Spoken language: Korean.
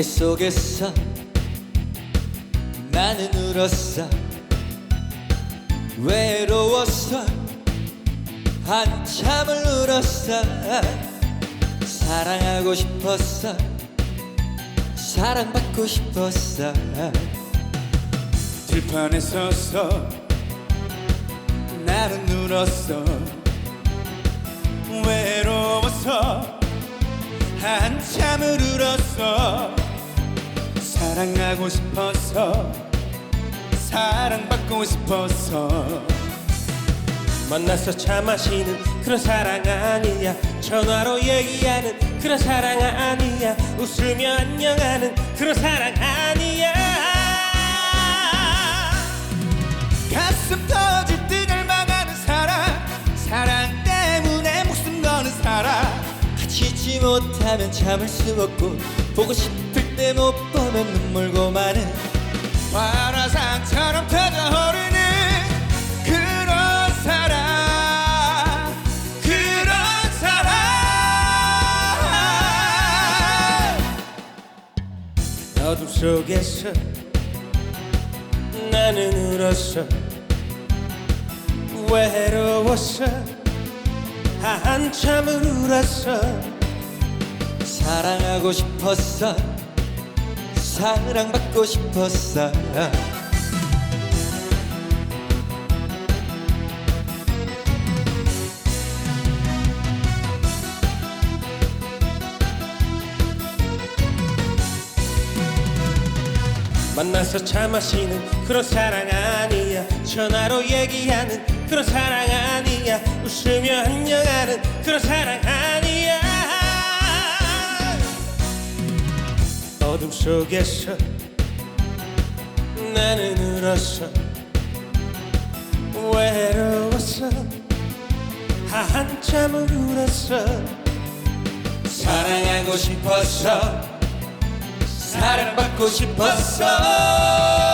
안개 속에서 나는 울었어. 외로웠어 한참을 울었어. 사랑하고 싶었어. 사랑받고 싶었어. 들판에 서서 나는 울었어. 외로워서 한참을 울었어 사랑하고 싶어서 사랑받고 싶어서. 만나서 차 마시는 그런 사랑 아니야. 전화로 얘기하는 그런 사랑 아니야. 웃으며 안녕하는 그런 사랑 아니야. 가슴 터질 등을 망하는 사랑 사랑 때문에 목숨 거는 사랑. 있지 못하면 참을 수 없고 보고 싶을 때 못 보면 눈물고 마는 화라산처럼 터져오르는 그런 사랑 그런 사랑 어둠 속에서 나는 울었어. 외로웠어 한참을 울었어. 사랑하고 싶었어 사랑받고 싶었어. 만나서 차 마시는 그런 사랑 아니야. 전화로 얘기하는 그런 사랑 아니야. 웃으며 안녕하는 그런 사랑 아니야 어둠 속에서 나는 울었어. 외로웠어 한참을 울었어. 사랑하고 싶었어. 사랑받고 싶었어